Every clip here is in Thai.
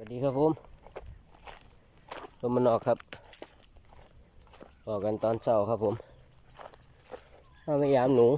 สวัสดีครับผมลมมันออกครับ ออกกันตอนเช้าครับผมมาพยายามหนู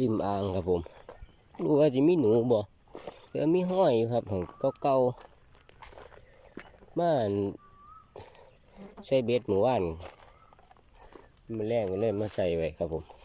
ริมอ่างครับผม รู้ว่าจะมีหนูบ่แต่มีห้อยอยู่ครับของเก่าๆมานใช้เบ็ดหมู่บ้านมันแรงก็เลยมาใส่ไว้ครับผม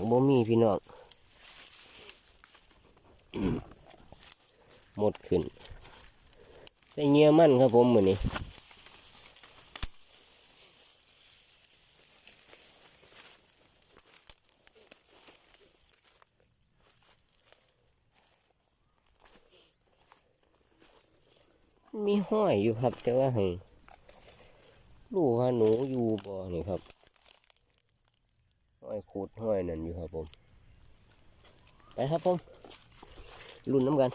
กบ่มีพี่น้องหมดขึ้นใส่เงี้ยมันครับผมมือนี้มีห้อยอยู่ครับ แต่ว่าหังลูกว่าหนูอยู่บ่อนี่ครับ ห้อยขูดห้อยนั่นอยู่ครับผม ไปครับผมรุ่นน้ำกัน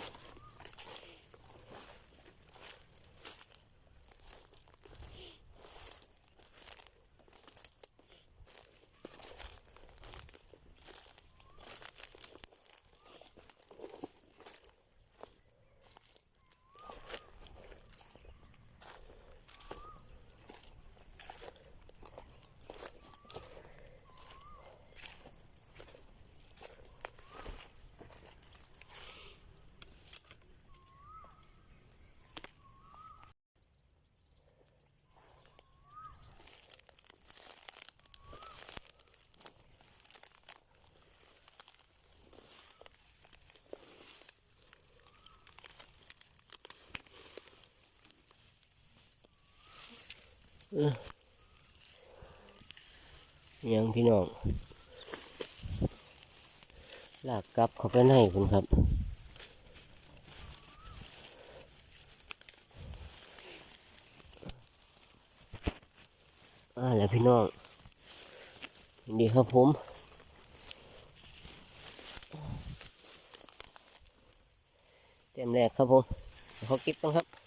ยังพี่น้องลากกลับเข้าไปในคุณครับอ่าแล้วพี่น้องดีครับผมเต็มแรกครับผมเขาเก็บกันครับครับ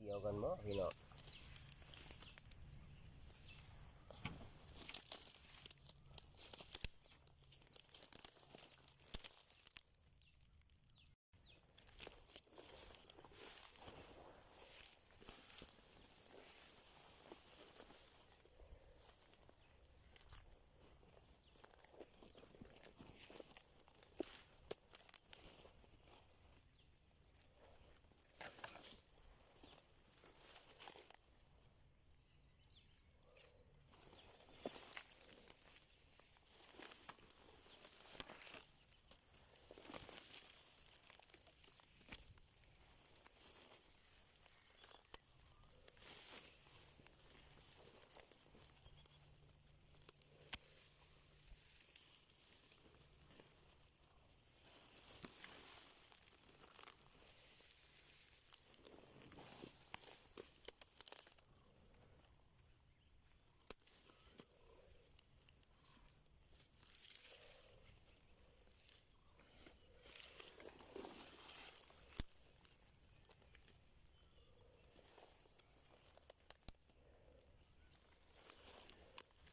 เดียวกันมั้พี่น้อง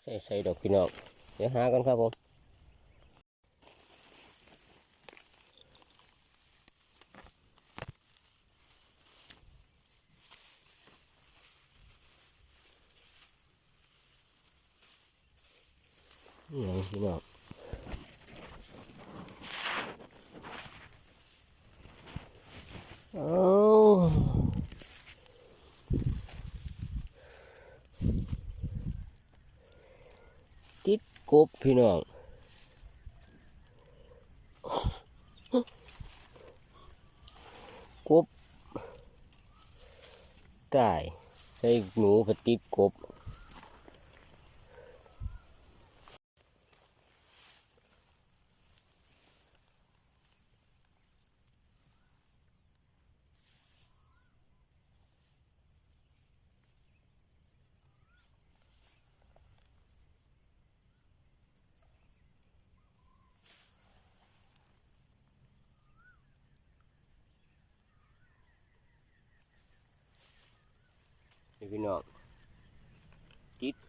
ได้ใส่ดอกพี่น้องเดี๋ยวหากันครับผมนี่ไงพี่น้องเอาติด กบพี่น้องกบตายให้หนูพติดกบ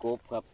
กบครับนะค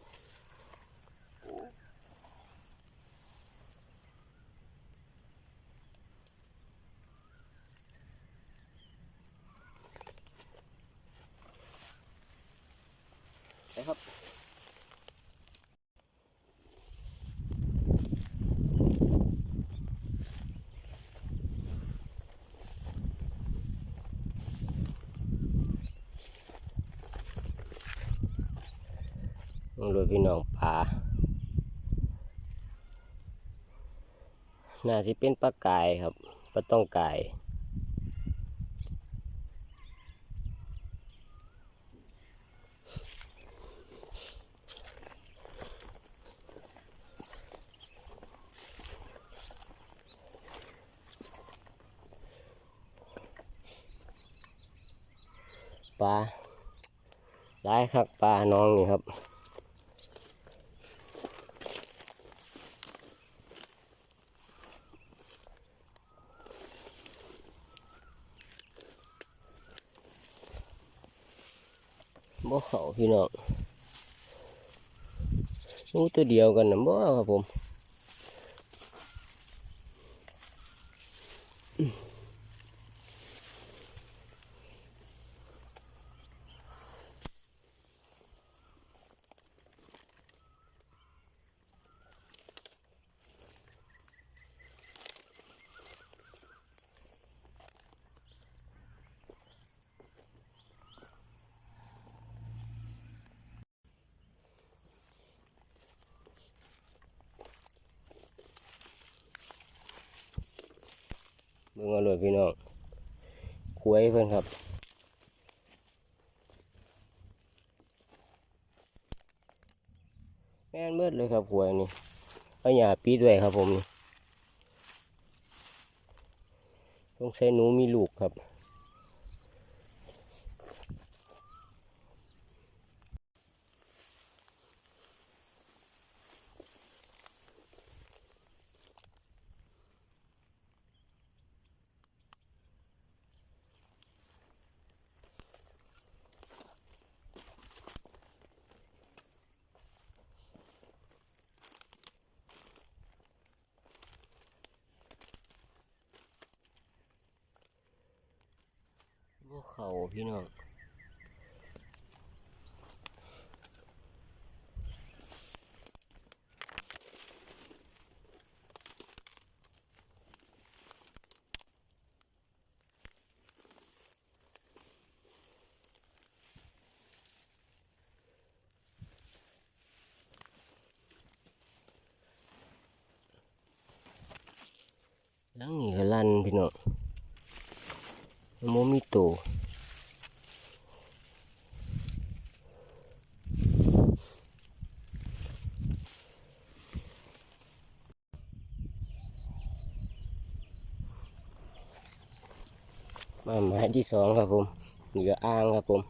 รับ ลงเลยพี่น้องปลาหน่าที่เป็นปลากายครับปลาต้องกายปลาหลายครับปลาน้องนี่ครับ พี่น้องรู้ตัวเดียวกันนะบ่ครับผม เงอาเลยพี่น้องคุยเพิ่นครับแม่นเมืดเลยครับหวยนี่เอาหยาปีด้วยครับผมนี่ต้องใช้หนูมีลูกครับ เขาพี่น้องหลังนี่ก็ลั่นพี่น้อง โมมีโตวมาหมายที่สองครับผมนี่ก็อ่างครับผม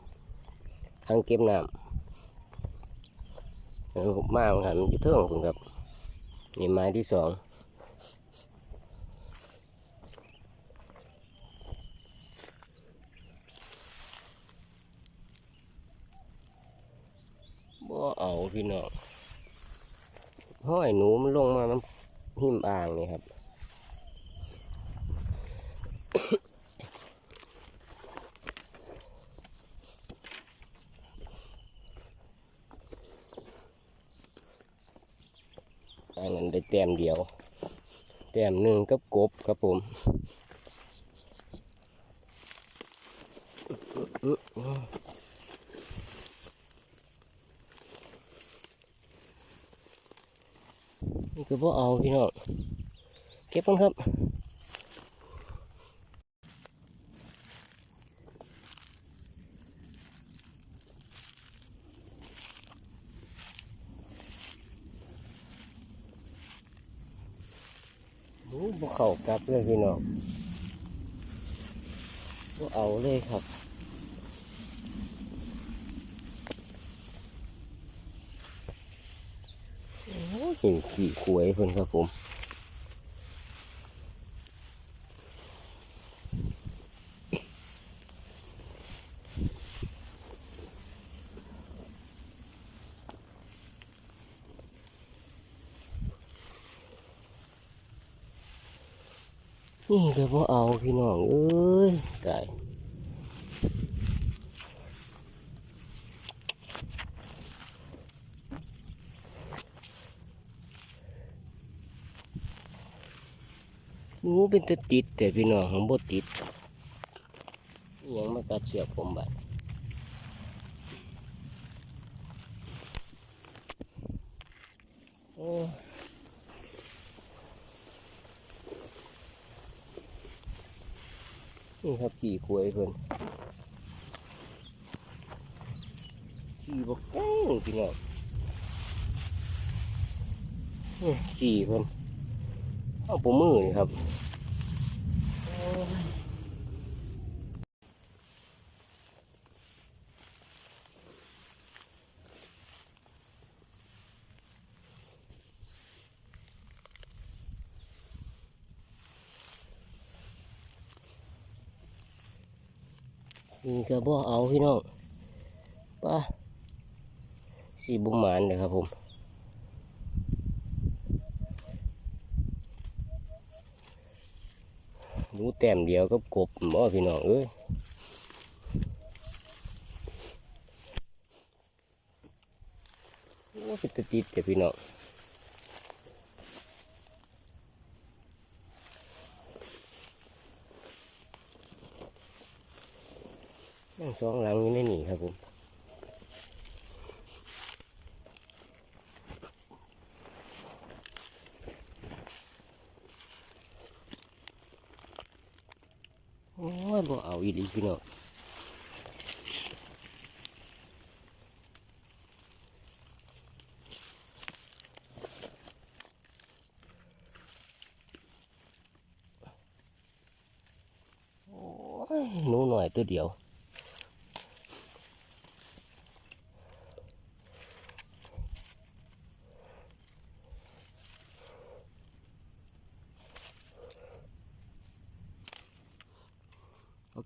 อ่างเก็บน้ำแล้วผมมาหันอยู่เทิงผมครับนี่หมายที่สองบ่เอา พี่น้องห้อยหนูมันลงมามันหิมอ่างนี่ครับอันนั้นได้แต้มเดียว แต้มหนึ่งกับกบครับผมอ พวกเอาพี่น้องเก็บกันครับโอ้บ่เข้ากลับเลยพี่น้องบ่เอาเลยครับ โอ้ยเห็นขี่ขวยเพิ่นครับผมนี่ก็บ่เอาพี่น้องเอ้ยตา เป็นตะติดแต่พี่น้องของบ่ติดยังมากัดเสียผมบัดโอ้นี่ครับขี่ขวยเพิ่นขี่บกแก้งพี่น้องขี่เพิ่นเอาปูมือครับ นี่ก็บ่เอาพี่น้องป้าขี่บุหมานเลยครับผมหนูแต้มเดียวกับกบบ่พี่น้องเอ้ยโอ้เป็นตะติดแต่พี่น้อง นั่งสองหลังอยู่ในนี่ครับผมโอ้ยบ่เอาอีหลีพี่น้องโอ้ยหนูหน่อยตัวเดียว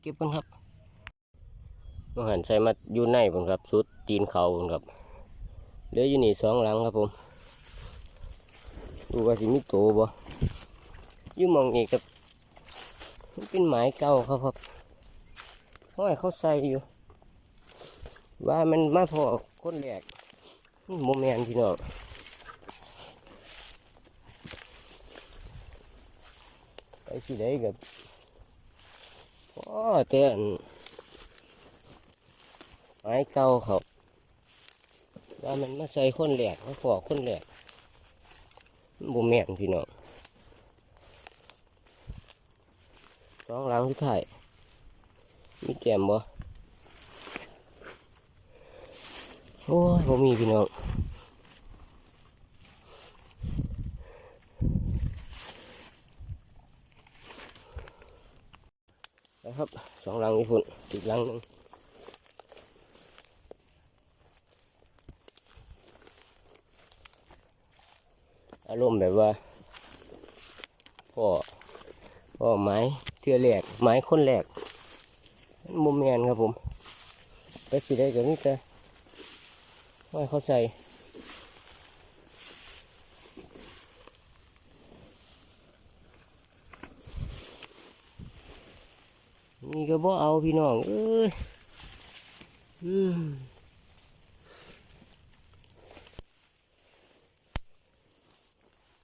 เอาเก็บกันครับมาหันใส่มาอยู่ในผมครับสุดตีนเขาผมครับเหลืออยู่นี่สองหลังครับผม ดูว่าสิมีโตบ่ยู่มองนี้ครับเป็นไม้เก่าครับครับห้อยเขาใส่อยู่ ว่ามันมาพอคนแรกโมแมนพี่นองไปสิได้กับ อ้เตือนไม้เก่าเขาว่ามันมาใส่คนแหลกมาขอคนแหลกบุแม่นพี่น้องสองหลังที่ถ่ายมีแจมบ่โอ้ยบ่มีพี่น้อง นะครับสองลังนี่พุ่นอีกลังนึงอารมณ์แบบว่าพ่อพ่อไม้เทือแหลกไม้คนแหลกมุมแมนครับผมไปสิได้กับนี่แต่ไม่เข้าใจ นี่ก็บ่เอาพี่น้องเอ้ยอืม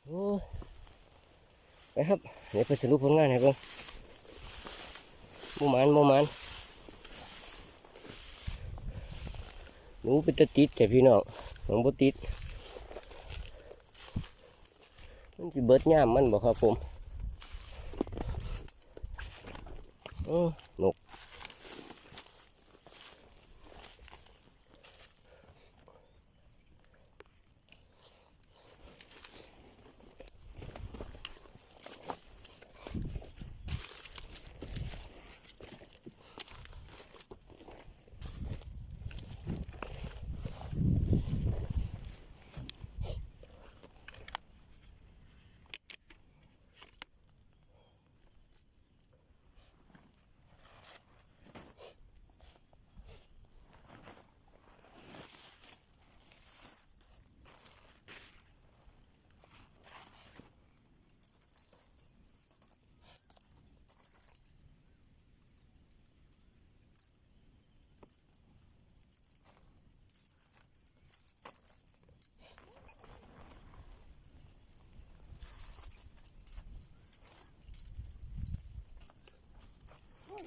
โอ้ยไปครับเดี๋ยวไปสรุปผลงานให้เบิ่งบ่มานบ่มานหนูเป็นตะติดแต่พี่น้องของบ่ติดมันสิเบิดย่ามมันบ่ครับผมอื้ อนก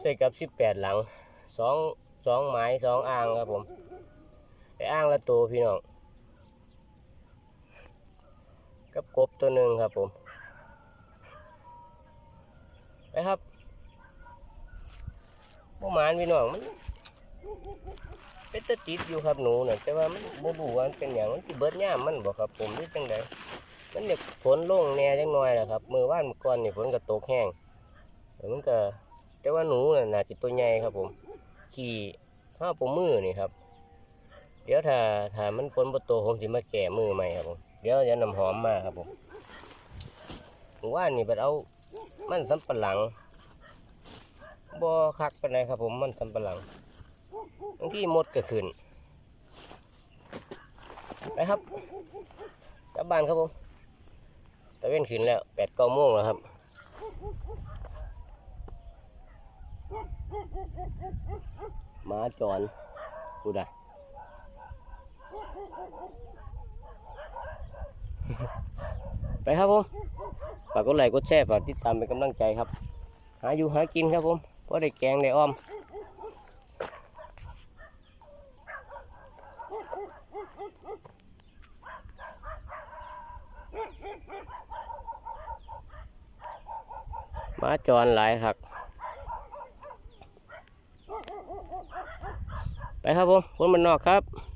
ใส่กับสิบแปดหลังสองสองไม้สองอ่างครับผมไอ้อ่างละตัวพี่น้องกับกบตัวหนึ่งครับผมไปครับประมาณพี่น้องมันเป็นตะติดอยู่ครับหนูเน่ะแต่ว่ามันบ่รู้ว่ามันเป็นอย่างมันสิเบิดย่ามมันบ่ครับผมหรือจังใดมันเด็กฝนลงแน่จังน้อยแหละครับมือว่านมือก่อนนี่ฝนก็ตกแห้งแล้วมันก็ แต่ว่าหนูน่ะน่าจะตัวใหญ่ครับผม ขี่ห้าปมมือนี่ครับ เดี๋ยวถ้าถ้ามันฝนบ่ตกผมสิมาแก่มือใหม่ครับผมเดี๋ยวจะนำหอมมาครับผมมือว่านี่ไปเอามันสำปะหลังบ่คักปานครับ ผมมันสำปะหลังบางที่มดก็ขึ้นไปครับกลับบ้านครับผมตะเว้นขึ้นแล้วแปดเก้าโมงแล้วครับ มาจรกูได้ไปครับผมฝากกดไลค์กดแชร์ฝากติดตามเป็นกำลังใจครับ หาอยู่หากินครับผมเพราะได้แกงได้อ้อมมาจรหลายครับ ครับผมคนมันนอกครับ